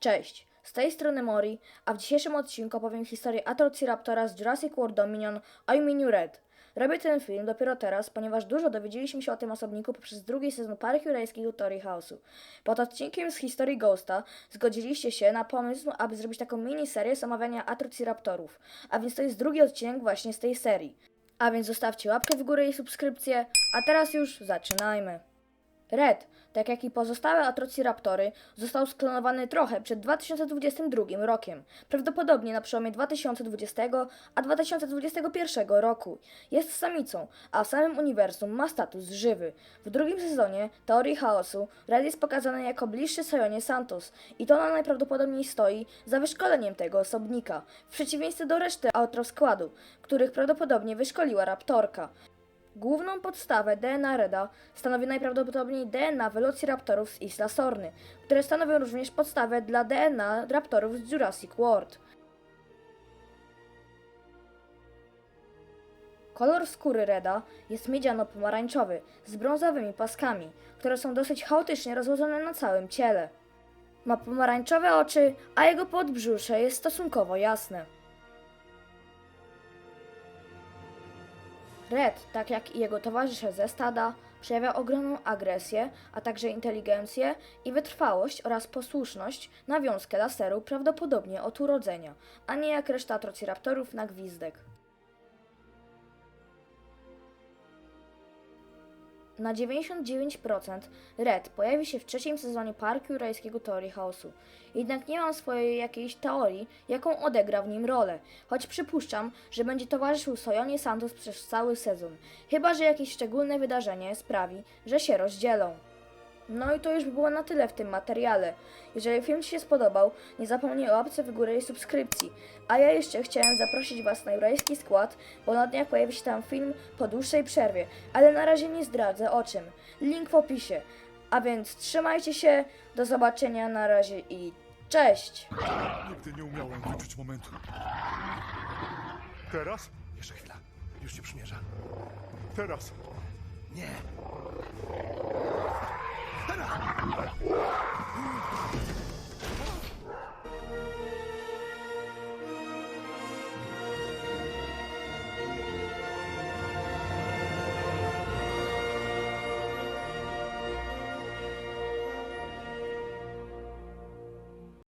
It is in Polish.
Cześć, z tej strony Mori, a w dzisiejszym odcinku opowiem historię Atrociraptora z Jurassic World Dominion I Mean You Red. Robię ten film dopiero teraz, ponieważ dużo dowiedzieliśmy się o tym osobniku poprzez drugi sezon Parku Jurajskiego Tory House'u. Pod odcinkiem z historii Ghosta zgodziliście się na pomysł, aby zrobić taką miniserię z omawiania Atrociraptorów, a więc to jest drugi odcinek właśnie z tej serii. A więc zostawcie łapkę w górę i subskrypcję, a teraz już zaczynajmy. Red, tak jak i pozostałe atrociraptory, został sklonowany trochę przed 2022 rokiem, prawdopodobnie na przełomie 2020 a 2021 roku. Jest samicą, a w samym uniwersum ma status żywy. W drugim sezonie Teorii Chaosu Red jest pokazany jako bliższy Sojonie Santos i to ona najprawdopodobniej stoi za wyszkoleniem tego osobnika, w przeciwieństwie do reszty outro składu, których prawdopodobnie wyszkoliła Raptorka. Główną podstawę DNA Reda stanowi najprawdopodobniej DNA Velociraptorów z Isla Sorny, które stanowią również podstawę dla DNA raptorów z Jurassic World. Kolor skóry Reda jest miedziano-pomarańczowy z brązowymi paskami, które są dosyć chaotycznie rozłożone na całym ciele. Ma pomarańczowe oczy, a jego podbrzusze jest stosunkowo jasne. Red, tak jak i jego towarzysze ze stada, przejawia ogromną agresję, a także inteligencję i wytrwałość oraz posłuszność na wiązkę laseru prawdopodobnie od urodzenia, a nie jak reszta atrociraptorów na gwizdek. Na 99% Red pojawi się w trzecim sezonie Parku Jurajskiego Teorii Chaosu. Jednak nie mam swojej jakiejś teorii, jaką odegra w nim rolę, choć przypuszczam, że będzie towarzyszył Sojonie Santos przez cały sezon, chyba że jakieś szczególne wydarzenie sprawi, że się rozdzielą. No i to już by było na tyle w tym materiale. Jeżeli film Ci się spodobał, nie zapomnij o łapce w górę i subskrypcji. A ja jeszcze chciałem zaprosić Was na jurajski skład, bo na dniach pojawi się tam film po dłuższej przerwie, ale na razie nie zdradzę o czym. Link w opisie. A więc trzymajcie się, do zobaczenia na razie i cześć! Nigdy nie umiałem wyczuć momentu. Teraz? Jeszcze chwila. Już się przymierza. Teraz! Nie.